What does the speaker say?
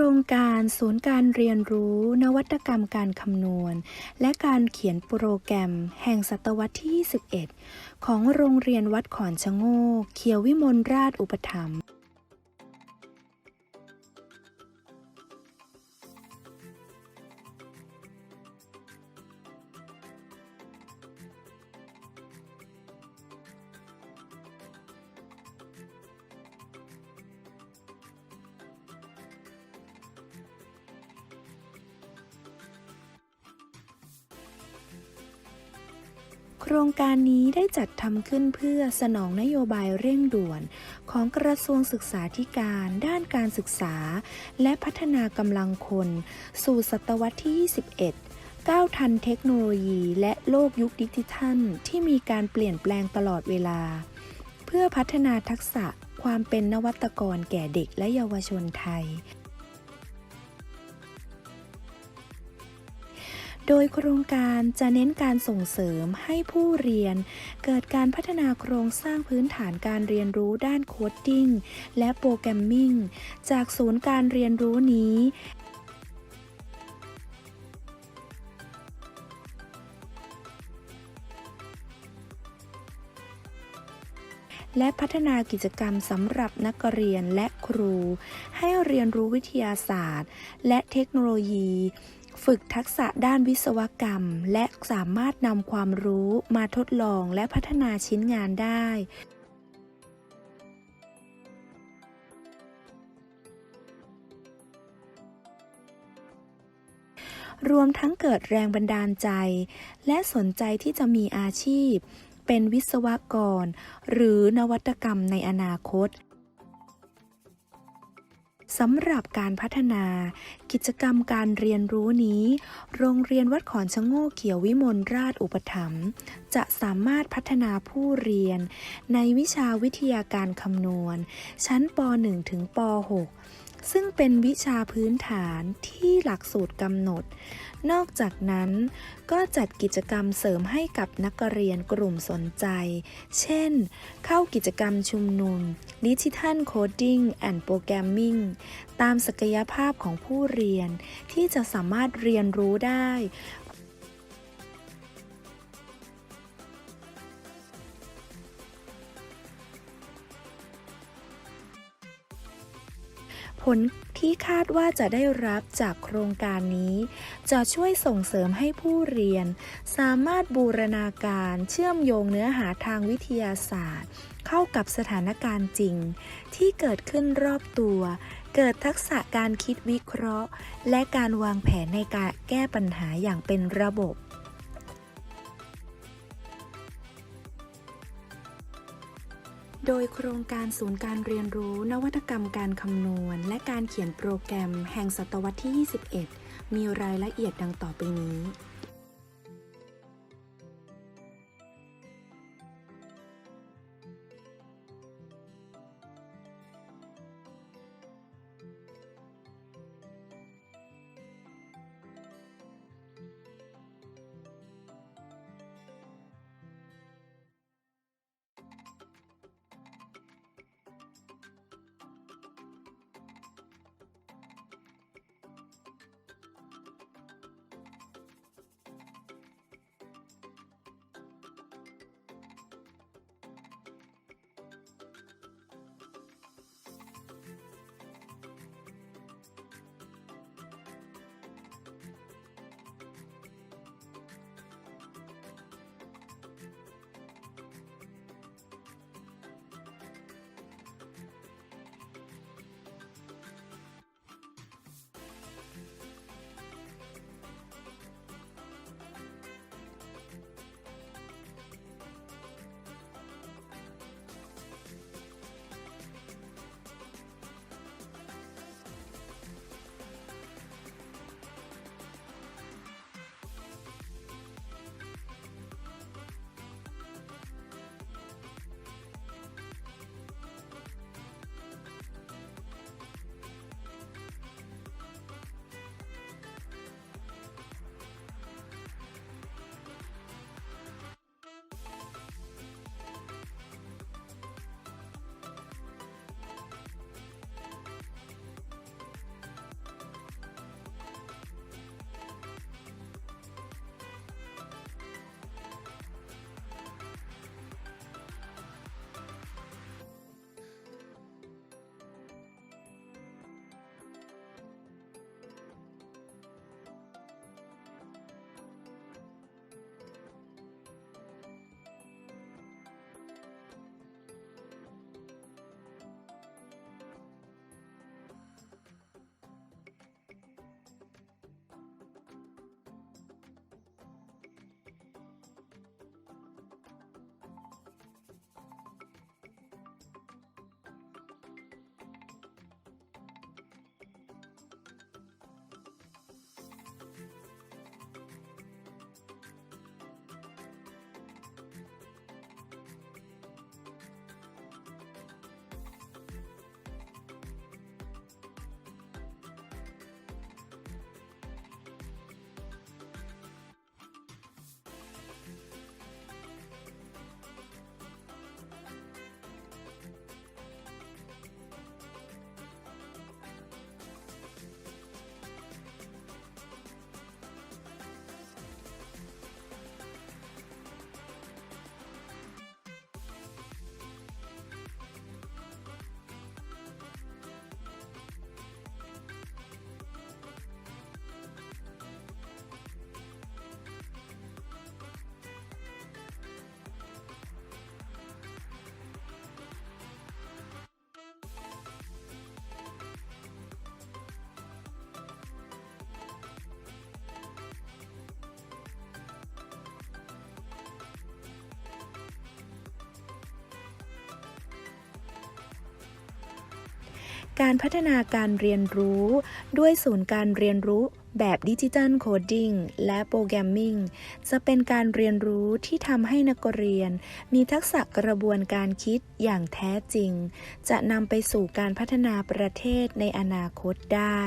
รงการศูนย์การเรียนรู้ นวัตกรรมการคำนวณ และการเขียนโปรแกรม แห่งศตวรรษที่ 21 ของโรงเรียนวัดขอนชะโงกเขียววิมลราชอุปถัมภ์ ครงการนี้ได้จัดทำขึ้นเพื่อสนองนโยบายเร่งด่วน ของกระทรวงศึกษาธิการด้านการศึกษา และพัฒนากำลังคน สู่ศตวรรษที่ 21ก้าวทันเทคโนโลยีและโลกยุคดิจิทัล ที่มีการเปลี่ยนแปลงตลอดเวลา เพื่อพัฒนาทักษะความเป็นนวัตกรแก่เด็กและเยาวชนไทย โดยโครงการจะเน้นการส่งเสริมให้ผู้เรียน เกิดการพัฒนาโครงสร้างพื้นฐานการเรียนรู้ด้านโคดดิ้งและโปรแกรมมิ่งจากศูนย์การเรียนรู้นี้และพัฒนากิจกรรมสำหรับนักเรียนและครู ให้เรียนรู้วิทยาศาสตร์ และเทคโนโลยี ฝึกทักษะด้านวิศวกรรม และสามารถนำความรู้มาทดลองและพัฒนาชิ้นงานได้รวมทั้งเกิดแรงบันดาลใจ และสนใจที่จะมีอาชีพ เป็นวิศวกร หรือนวัตกรรมในอนาคต สำหรับการพัฒนา กิจกรรมการเรียนรู้นี้ โรงเรียนวัดขอนชะโงกเขียววิมลราชอุปถัมภ์จะสามารถพัฒนาผู้เรียน ในวิชาวิทยาการคำนวณ ชั้นป .1 ถึงป .6 ซึ่งเป็นวิชาพื้นฐานที่หลักสูตรกำหนด นอกจากนั้นก็จัดกิจกรรมเสริมให้กับนักเรียนกลุ่มสนใจ เช่น เข้ากิจกรรมชุมนุม Digital Coding and Programming ตามศักยภาพของผู้เรียนที่จะสามารถเรียนรู้ได้ ลที่คาดว่าจะได้รับจากโครงการนี้ จะช่วยส่งเสริมให้ผู้เรียน สามารถบูรณาการเชื่อมโยงเนื้อหาทางวิทยาศาสตร์ เข้ากับสถานการณ์จริง ที่เกิดขึ้นรอบตัว เกิดทักษะการคิดวิเคราะห์ และการวางแผนในการแก้ปัญหาอย่างเป็นระบบ โดยโครงการศูนย์การเรียนรู้นวัตกรรมการคำนวณ และการเขียนโปรแกรมแห่งศตวรรษที่ 21 มีรายละเอียดดังต่อไปนี้ การพัฒนาการเรียนรู้ ด้วยศูนย์การเรียนรู้แบบดิจิทัลโคดดิ้งและโปรแกรมมิ่งจะเป็นการเรียนรู้ที่ทำให้นักเรียน มีทักษะกระบวนการคิดอย่างแท้จริง จะนำไปสู่การพัฒนาประเทศในอนาคตได้